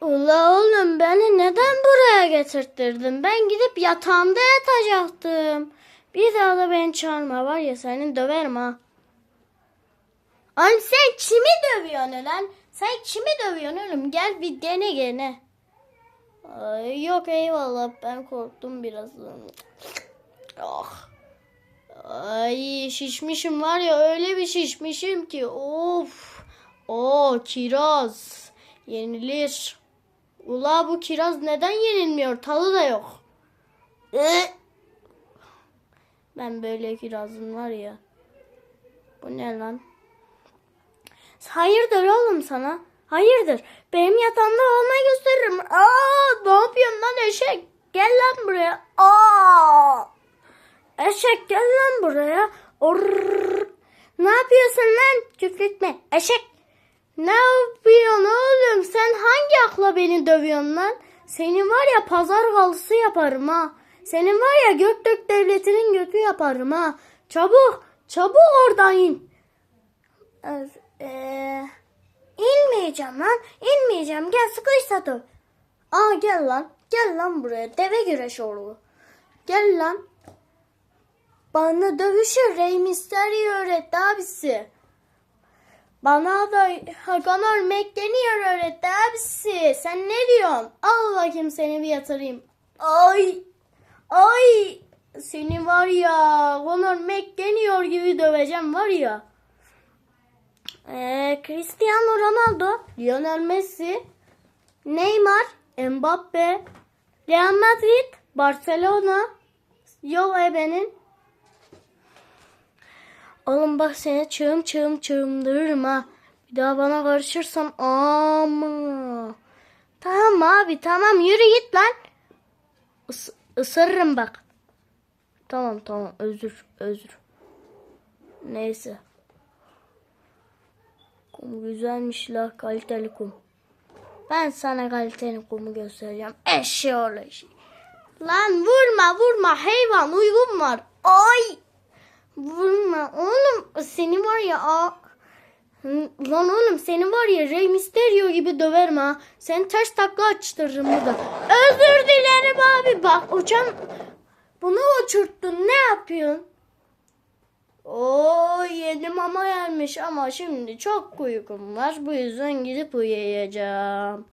Ula oğlum beni neden buraya getirttirdin? Ben gidip yatağımda yatacaktım. Bir daha da beni çağırma var ya senin döverim ha. Oğlum sen kimi dövüyorsun lan? Sen kimi dövüyorsun oğlum? Gel bir dene gene. Ay, yok eyvallah ben korktum biraz. Ah. Ay şişmişim var ya öyle bir şişmişim ki of. O kiraz yenilir. Ula bu kiraz neden yenilmiyor? Tadı da yok. Ben böyle kirazın var ya. Bu ne lan? Hayırdır oğlum sana? Hayırdır? Benim yatağımda olmayı gösteririm. Aa, ne yapıyorsun lan eşek? Gel lan buraya. Aa! Eşek gel lan buraya. Orr. Ne yapıyorsun lan? Küfretme. Eşek. Ne yapıyorsun oğlum? Sen hangi akla beni dövüyorsun lan? Senin var ya pazar galısı yaparım ha. Senin var ya Göktürk devletinin götü yaparım ha. Çabuk, çabuk oradan in. Eee, inmeyeceğim lan. İnmeyeceğim. Gel sıkışsa dur. Aa gel lan. Gel lan buraya. Deve güreş oğlu. Gel lan. Bana dövüşü Rey Mysterio öğretti abisi. Bana da Conor McDaniel öğretti abisi. Sen ne diyorsun? Al bakayım seni bir yatırayım. Ay. Ay. Seni var ya Conor McDaniel gibi döveceğim var ya. Ee, Cristiano Ronaldo, Lionel Messi, Neymar, Mbappe, Real Madrid, Barcelona, Yol Ebe'nin Oğlum bak seni çığım çığım çığımdırırım ha. Bir daha bana karışırsan ama. Tamam abi tamam yürü git lan. Is ısırırım bak. Tamam tamam özür özür. Neyse. Kum güzelmiş la kaliteli kum. Ben sana kaliteli kumu göstereceğim. Eşeğoğlu eşeği. Lan vurma vurma hayvan uygun var. Ay. Vurma oğlum seni var ya a Lan oğlum seni var ya Rey Mysterio gibi döverim ha. Seni ters takla açtırırım burada. Özür dilerim abi bak uçan bunu uçurttun ne yapıyorsun? Oo yedim ama gelmiş ama şimdi çok uykum var bu yüzden gidip uyuyacağım.